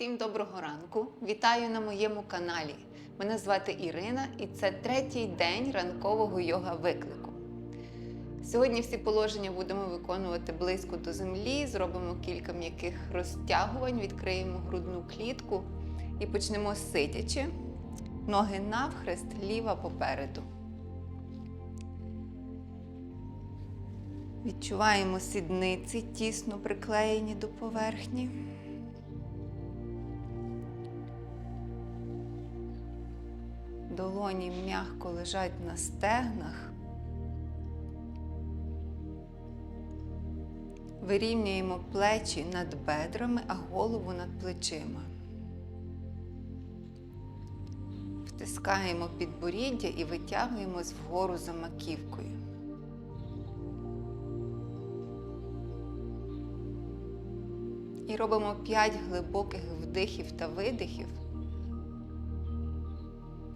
Всім доброго ранку! Вітаю на моєму каналі. Мене звати Ірина і це третій день ранкового йога виклику. Сьогодні всі положення будемо виконувати близько до землі, зробимо кілька м'яких розтягувань, відкриємо грудну клітку і почнемо сидячи. Ноги навхрест, ліва попереду. Відчуваємо сідниці тісно приклеєні до поверхні. Долоні м'яко лежать на стегнах. Вирівнюємо плечі над бедрами, а голову над плечима. Втискаємо підборіддя і витягуємось вгору за маківкою. І робимо 5 глибоких вдихів та видихів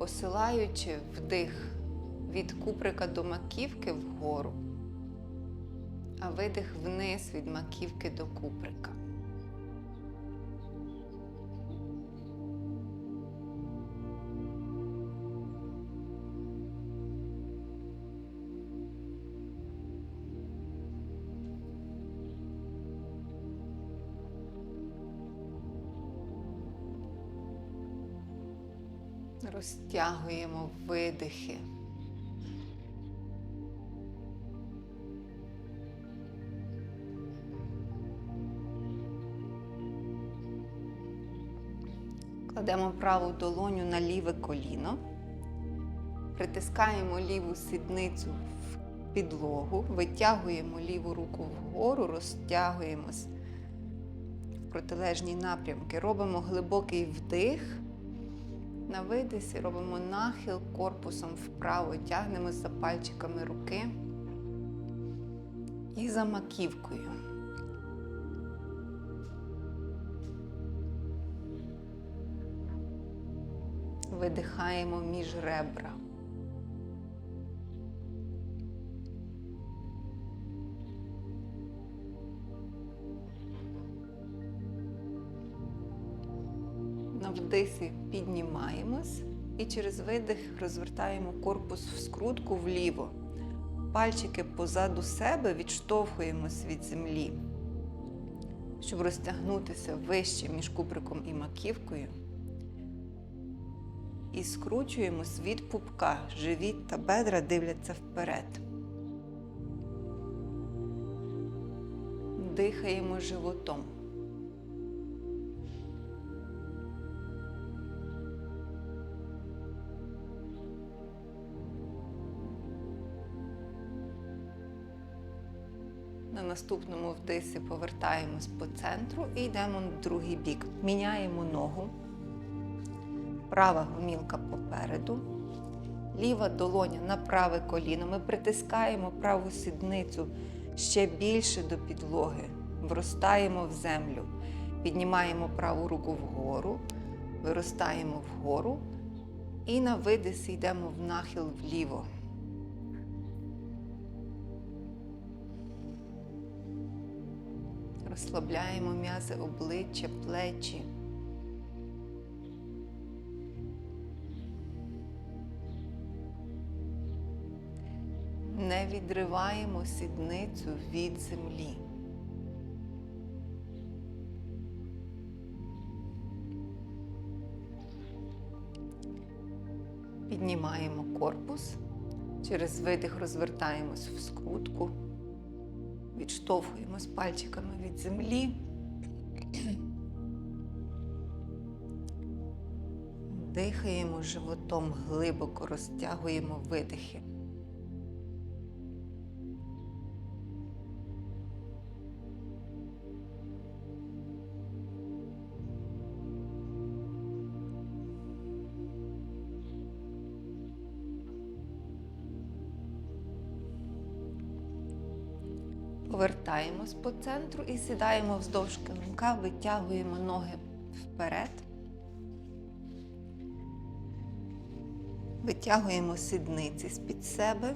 посилаючи вдих від куприка до маківки вгору, а видих вниз від маківки до куприка. Розтягуємо видихи. Кладемо праву долоню на ліве коліно, притискаємо ліву сідницю в підлогу, витягуємо ліву руку вгору, розтягуємось в протилежні напрямки, робимо глибокий вдих. На і робимо нахил корпусом вправо, тягнемо за пальчиками руки і за маківкою. Видихаємо між ребра. Вдисі піднімаємось і через видих розвертаємо корпус в скрутку вліво. Пальчики позаду себе відштовхуємось від землі, щоб розтягнутися вище між куприком і маківкою. І скручуємось від пупка. Живіт та бедра дивляться вперед. Дихаємо животом. Наступному вдисі повертаємось по центру і йдемо на другий бік. Міняємо ногу. Права гомілка попереду. Ліва долоня на праве коліно. Ми притискаємо праву сідницю ще більше до підлоги. Вростаємо в землю. Піднімаємо праву руку вгору, виростаємо вгору. І на видисі йдемо в нахил вліво. Розслабляємо м'язи обличчя, плечі. Не відриваємо сідницю від землі. Піднімаємо корпус, через видих розвертаємось в скрутку. Відштовхуємось пальчиками від землі. Дихаємо животом глибоко, розтягуємо видихи. Повертаємось по центру і сідаємо вздовж килимка, витягуємо ноги вперед. Витягуємо сідниці з-під себе.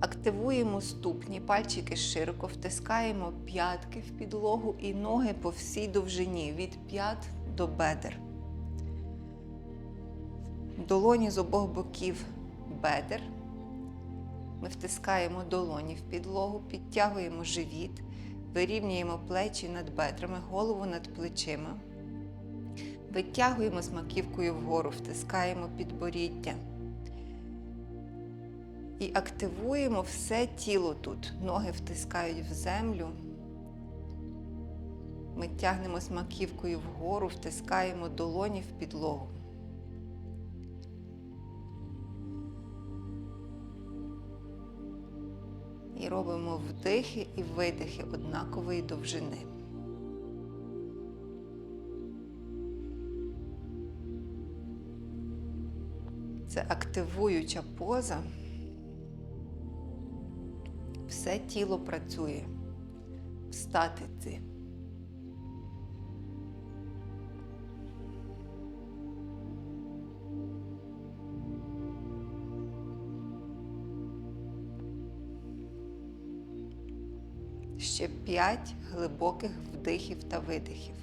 Активуємо ступні, пальчики широко, втискаємо п'ятки в підлогу і ноги по всій довжині від п'ят до бедер. Долоні з обох боків бедер. Ми втискаємо долоні в підлогу, підтягуємо живіт, вирівнюємо плечі над бедрами, голову над плечима. Витягуємо з маківкою вгору, втискаємо підборіддя. І активуємо все тіло тут. Ноги втискають в землю. Ми тягнемо з маківкою вгору, втискаємо долоні в підлогу. І робимо вдихи і видихи однакової довжини. Це активуюча поза. Все тіло працює. Встати ти. П'ять глибоких вдихів та видихів.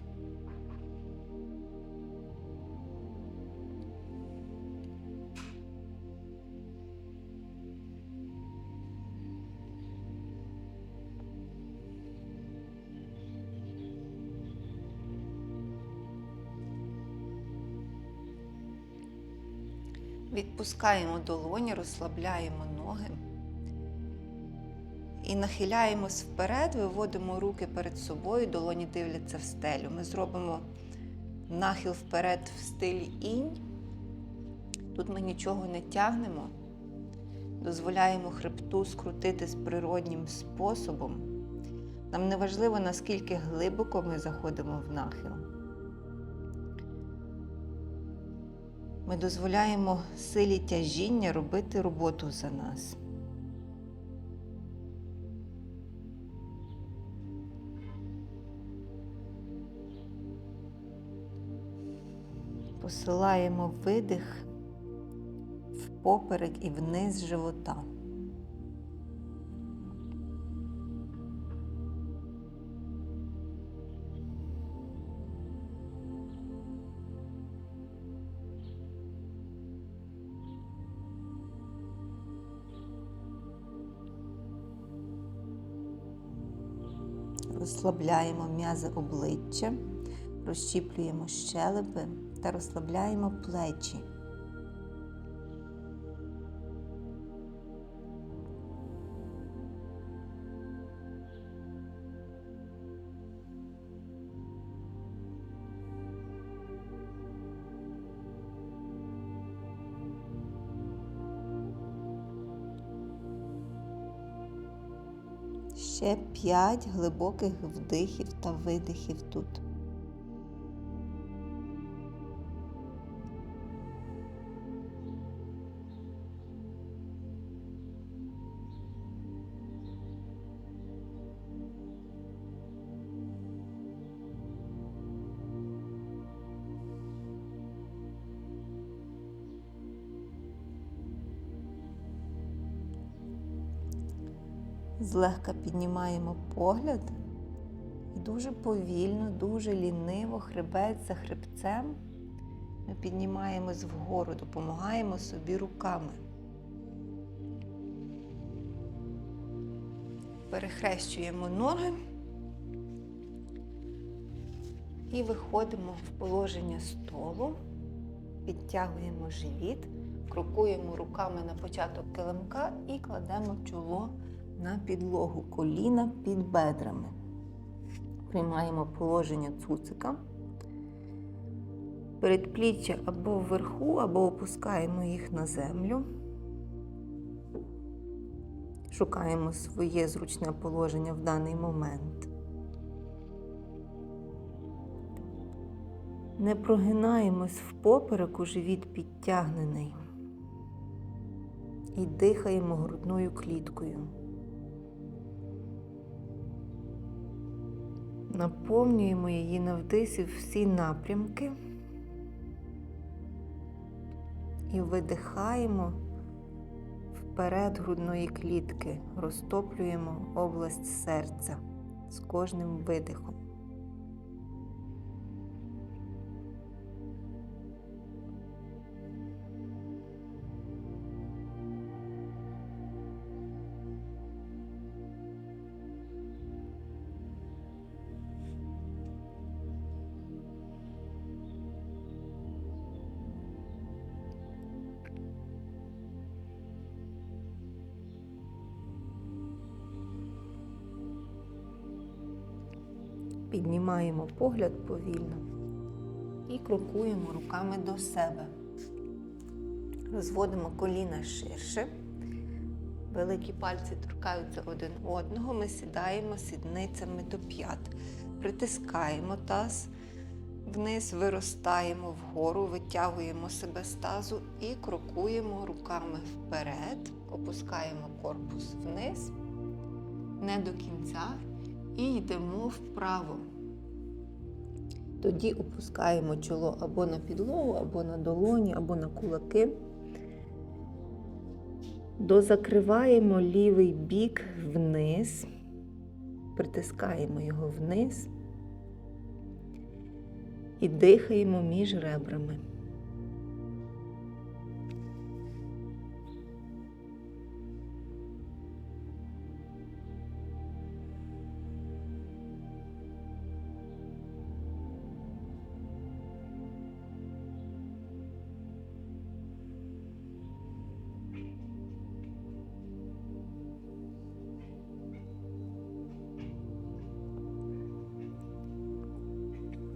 Відпускаємо долоні, розслабляємо. І нахиляємось вперед, виводимо руки перед собою, долоні дивляться в стелю. Ми зробимо нахил вперед в стилі інь. Тут ми нічого не тягнемо, дозволяємо хребту скрутитись природнім способом. Нам не важливо, наскільки глибоко ми заходимо в нахил. Ми дозволяємо силі тяжіння робити роботу за нас. Посилаємо видих в поперек і вниз живота. Розслабляємо м'язи обличчя, розщіплюємо щелепи та розслабляємо плечі. Ще п'ять глибоких вдихів та видихів тут. Злегка піднімаємо погляд і дуже повільно, дуже ліниво, хребець за хребцем. Ми піднімаємось вгору, допомагаємо собі руками. Перехрещуємо ноги і виходимо в положення столу, підтягуємо живіт, крокуємо руками на початок килимка і кладемо чоло на підлогу коліна під бедрами. Приймаємо положення цуцика. Передпліччя або вверху, або опускаємо їх на землю. Шукаємо своє зручне положення в даний момент. Не прогинаємось в попереку, живіт підтягнений. І дихаємо грудною кліткою. Наповнюємо її на вдисі всі напрямки і видихаємо вперед грудної клітки, розтоплюємо область серця з кожним видихом. Піднімаємо погляд повільно і крокуємо руками до себе. Розводимо коліна ширше. Великі пальці торкаються один одного. Ми сідаємо сідницями до п'ят. Притискаємо таз вниз, виростаємо вгору, витягуємо себе з тазу і крокуємо руками вперед, опускаємо корпус вниз, не до кінця, і йдемо вправо. Тоді опускаємо чоло або на підлогу, або на долоні, або на кулаки. Дозакриваємо лівий бік вниз, притискаємо його вниз і дихаємо між ребрами.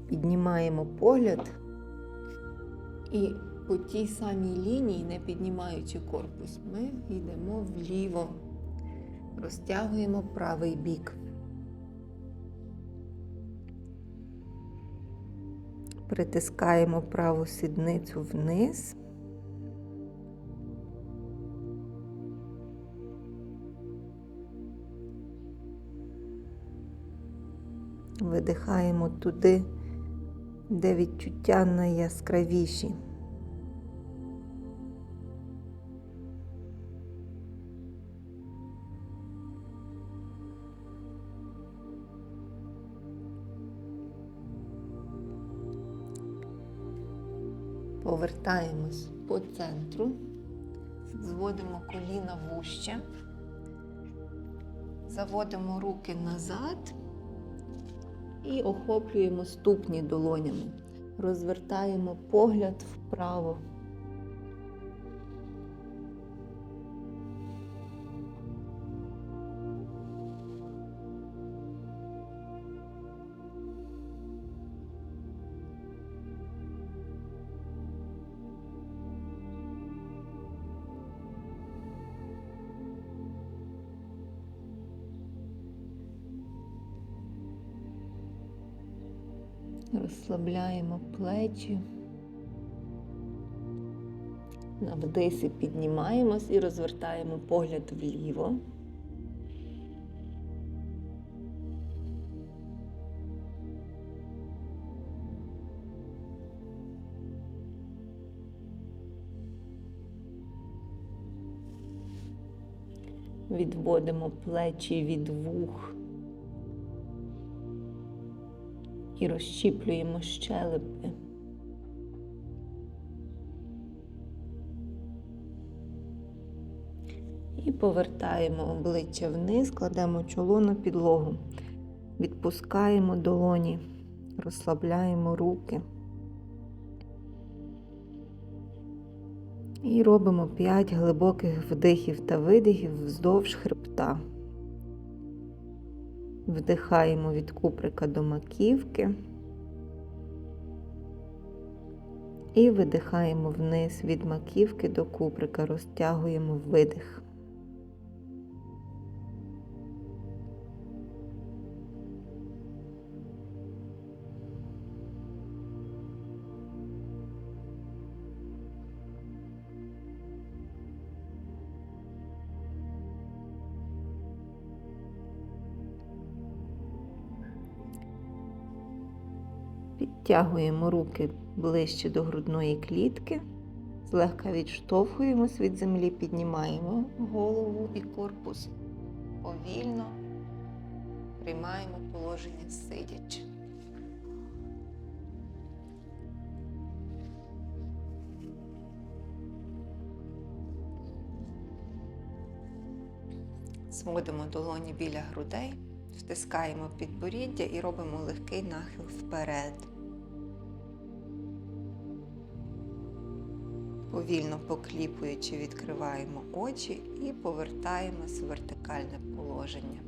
Піднімаємо погляд і по тій самій лінії, не піднімаючи корпус, ми йдемо вліво, розтягуємо правий бік. Притискаємо праву сідницю вниз. Видихаємо туди, де відчуття найяскравіші. Повертаємось по центру, зводимо коліна вуще, заводимо руки назад і охоплюємо ступні долонями. Розвертаємо погляд вправо. Розслабляємо плечі. На піднімаємось і розвертаємо погляд вліво. Відводимо плечі від вух і розщіплюємо щелепи. І повертаємо обличчя вниз, кладемо чоло на підлогу, відпускаємо долоні, розслабляємо руки. І робимо 5 глибоких вдихів та видихів вздовж хребта. Вдихаємо від куприка до маківки. І видихаємо вниз від маківки до куприка, розтягуємо видих. Підтягуємо руки ближче до грудної клітки, Злегка відштовхуємось від землі, піднімаємо голову і корпус. Повільно приймаємо положення сидячи. Зводимо долоні біля грудей, стискаємо підборіддя і робимо легкий нахил вперед. Повільно покліпуючи, відкриваємо очі і повертаємось в вертикальне положення.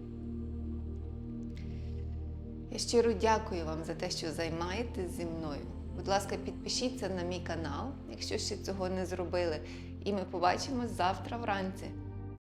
Я щиро дякую вам за те, що займаєтесь зі мною. Будь ласка, підпишіться на мій канал, якщо ще цього не зробили. І ми побачимось завтра вранці.